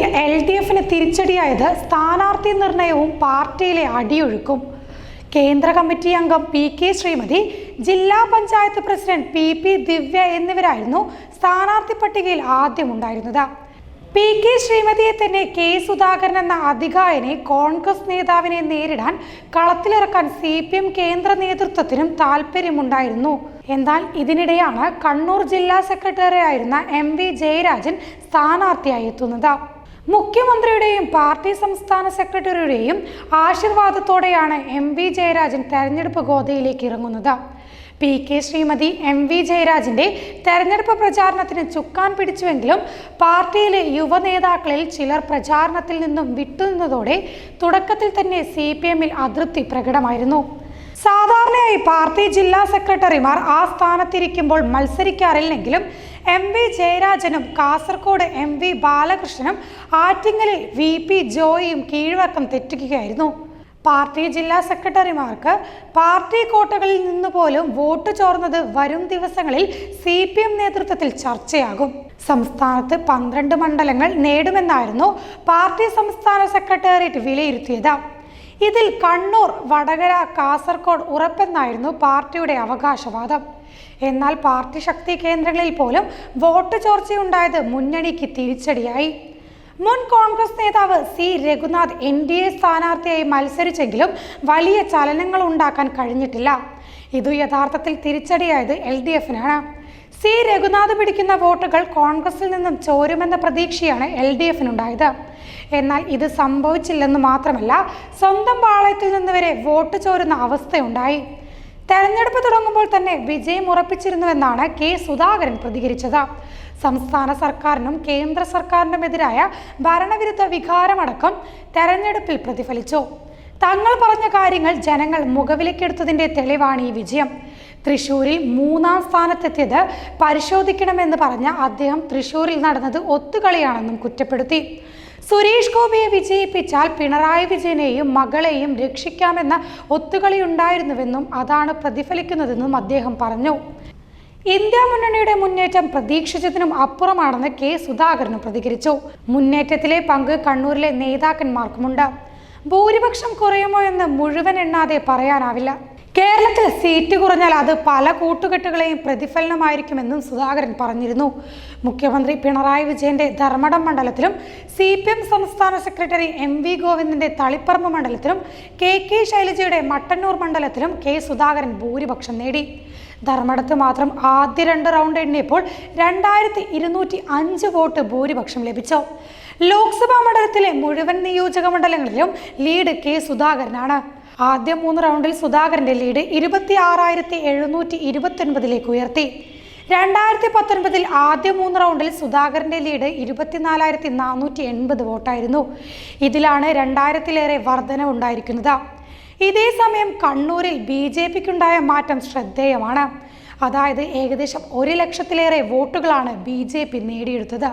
തെരഞ്ഞെടുപ്പിൽ L D എഫിന് തിരിച്ചടിയായത് സ്ഥാനാർത്ഥി നിർണയവും പാർട്ടിയിലെ അടിയൊഴുക്കും. കേന്ദ്ര കമ്മിറ്റി അംഗം പി കെ ശ്രീമതി ജില്ലാ panchayat president P P Divya എന്നിവരായിരുന്നു സ്ഥാനാർത്ഥി പട്ടികയിൽ ആദ്യമുണ്ടായിരുന്നത്. പി കെ ശ്രീമതിയെ തന്നെ കെ സുധാകരൻ എന്ന അധികായനെ കോൺഗ്രസ് നേതാവിനെ നേരിടാൻ കളത്തിലിറക്കാൻ സി പി എം കേന്ദ്ര നേതൃത്വത്തിനും താല്പര്യമുണ്ടായിരുന്നു എന്നാൽ ഇതിനിടെയാണ് കണ്ണൂർ ജില്ലാ സെക്രട്ടറി ആയിരുന്ന എം വി ജയരാജൻ സ്ഥാനാർത്ഥിയായി എത്തുന്നത്. മുഖ്യമന്ത്രിയുടെയും പാർട്ടി സംസ്ഥാന സെക്രട്ടറിയുടെയും ആശീർവാദത്തോടെയാണ് എം വി ജയരാജൻ തെരഞ്ഞെടുപ്പ് ഗോതയിലേക്ക് ഇറങ്ങുന്നത്. P K Sreemathi M V ജയരാജിന്റെ തെരഞ്ഞെടുപ്പ് പ്രചാരണത്തിന് ചുക്കാൻ പിടിച്ചുവെങ്കിലും പാർട്ടിയിലെ യുവ നേതാക്കളിൽ ചിലർ പ്രചാരണത്തിൽ നിന്നും വിട്ടുനിന്നതോടെ തുടക്കത്തിൽ തന്നെ സി പി എമ്മിൽ അതൃപ്തി പ്രകടമായിരുന്നു. സാധാരണയായി പാർട്ടി ജില്ലാ സെക്രട്ടറിമാർ ആ സ്ഥാനത്തിരിക്കുമ്പോൾ മത്സരിക്കാറില്ലെങ്കിലും എം വി ജയരാജനും കാസർഗോഡ് എം വി ബാലകൃഷ്ണനും ആറ്റിങ്ങലിൽ വി പി ജോയിയും കീഴ്വക്കം തെറ്റിക്കുകയായിരുന്നു. പാർട്ടി ജില്ലാ സെക്രട്ടറിമാർക്ക് പാർട്ടി കോട്ടകളിൽ നിന്ന് പോലും വോട്ട് ചോർന്നത് വരും ദിവസങ്ങളിൽ സി പി എം നേതൃത്വത്തിൽ ചർച്ചയാകും. സംസ്ഥാനത്ത് പന്ത്രണ്ട് മണ്ഡലങ്ങൾ നേടുമെന്നായിരുന്നു പാർട്ടി സംസ്ഥാന സെക്രട്ടേറിയറ്റ് വിലയിരുത്തിയത്. ഇതിൽ കണ്ണൂർ വടകര കാസർകോട് ഉറപ്പെന്നായിരുന്നു പാർട്ടിയുടെ അവകാശവാദം. എന്നാൽ പാർട്ടി ശക്തി കേന്ദ്രങ്ങളിൽ പോലും വോട്ട് ചോർച്ചയുണ്ടായത് മുന്നണിക്ക് തിരിച്ചടിയായി. മുൻ കോൺഗ്രസ് നേതാവ് C Raghunath N D A സ്ഥാനാർത്ഥിയായി മത്സരിച്ചെങ്കിലും വലിയ ചലനങ്ങൾ ഉണ്ടാക്കാൻ കഴിഞ്ഞിട്ടില്ല. ഇതു യഥാർത്ഥത്തിൽ തിരിച്ചടിയായത് എൽ ഡി എഫിനാണ്. സി രഘുനാഥ് പിടിക്കുന്ന വോട്ടുകൾ കോൺഗ്രസിൽ നിന്നും ചോരുമെന്ന പ്രതീക്ഷയാണ് എൽ ഡി എഫിനുണ്ടായത്. എന്നാൽ ഇത് സംഭവിച്ചില്ലെന്ന് മാത്രമല്ല സ്വന്തം പാളയത്തിൽ നിന്ന് വരെ വോട്ട് ചോരുന്ന അവസ്ഥയുണ്ടായി. തെരഞ്ഞെടുപ്പ് തുടങ്ങുമ്പോൾ തന്നെ വിജയം ഉറപ്പിച്ചിരുന്നുവെന്നാണ് കെ സുധാകരൻ പ്രതികരിച്ചത്. സംസ്ഥാന സർക്കാരിനും കേന്ദ്ര സർക്കാരിനും എതിരായ ഭരണവിരുദ്ധ വികാരമടക്കം തെരഞ്ഞെടുപ്പിൽ പ്രതിഫലിച്ചു. തങ്ങൾ പറഞ്ഞ കാര്യങ്ങൾ ജനങ്ങൾ മുഖവിലേക്കെടുത്തതിന്റെ തെളിവാണ് ഈ വിജയം. തൃശൂരിൽ മൂന്നാം സ്ഥാനത്തെത്തിയത് പരിശോധിക്കണമെന്ന് പറഞ്ഞ അദ്ദേഹം തൃശ്ശൂരിൽ നടന്നത് ഒത്തുകളിയാണെന്നും കുറ്റപ്പെടുത്തി. സുരേഷ് ഗോപിയെ വിജയിപ്പിച്ചാൽ പിണറായി വിജയനെയും മകളെയും രക്ഷിക്കാമെന്ന ഒത്തുകളി ഉണ്ടായിരുന്നുവെന്നും അതാണ് പ്രതിഫലിക്കുന്നതെന്നും അദ്ദേഹം പറഞ്ഞു. ഇന്ത്യ മുന്നണിയുടെ മുന്നേറ്റം പ്രതീക്ഷിച്ചതിനും അപ്പുറമാണെന്ന് കെ സുധാകരനും പ്രതികരിച്ചു. മുന്നേറ്റത്തിലെ പങ്ക് കണ്ണൂരിലെ നേതാക്കന്മാർക്കുമുണ്ട്. ഭൂരിപക്ഷം കുറയുമോ എന്ന് മുഴുവൻ എണ്ണാതെ പറയാനാവില്ല. കേരളത്തിൽ സീറ്റ് കുറഞ്ഞാൽ അത് പല കൂട്ടുകെട്ടുകളെയും പ്രതിഫലനമായിരിക്കുമെന്നും സുധാകരൻ പറഞ്ഞിരുന്നു. മുഖ്യമന്ത്രി പിണറായി വിജയന്റെ ധർമ്മടം മണ്ഡലത്തിലും സി പി എം സംസ്ഥാന സെക്രട്ടറി എം വി ഗോവിന്ദന്റെ തളിപ്പറമ്പ് മണ്ഡലത്തിലും കെ കെ ശൈലജയുടെ മട്ടന്നൂർ മണ്ഡലത്തിലും കെ സുധാകരൻ ഭൂരിപക്ഷം നേടി. ധർമ്മടത്ത് മാത്രം ആദ്യ രണ്ട് റൗണ്ട് എണ്ണിയപ്പോൾ രണ്ടായിരത്തി ഇരുന്നൂറ്റി അഞ്ച് വോട്ട് ഭൂരിപക്ഷം ലഭിച്ചു. ലോക്സഭാ മണ്ഡലത്തിലെ മുഴുവൻ നിയോജക മണ്ഡലങ്ങളിലും ലീഡ് കെ സുധാകരനാണ്. ആദ്യ മൂന്ന് റൗണ്ടിൽ സുധാകരന്റെ ലീഡ് ഇരുപത്തി ആറായിരത്തി എഴുന്നൂറ്റി ഇരുപത്തൊൻപതിലേക്ക് ഉയർത്തി. രണ്ടായിരത്തി പത്തൊൻപതിൽ ആദ്യ മൂന്ന് റൗണ്ടിൽ സുധാകരന്റെ ലീഡ് ഇരുപത്തിനാലായിരത്തി നാനൂറ്റി എൺപത് വോട്ടായിരുന്നു. ഇതിലാണ് രണ്ടായിരത്തിലേറെ വർധനവുണ്ടായിരിക്കുന്നത്. ഇതേ സമയം കണ്ണൂരിൽ ബി ജെ പിക്കുണ്ടായ മാറ്റം ശ്രദ്ധേയമാണ്. അതായത് ഏകദേശം ഒരു ലക്ഷത്തിലേറെ വോട്ടുകളാണ് ബി ജെ പി നേടിയെടുത്തത്.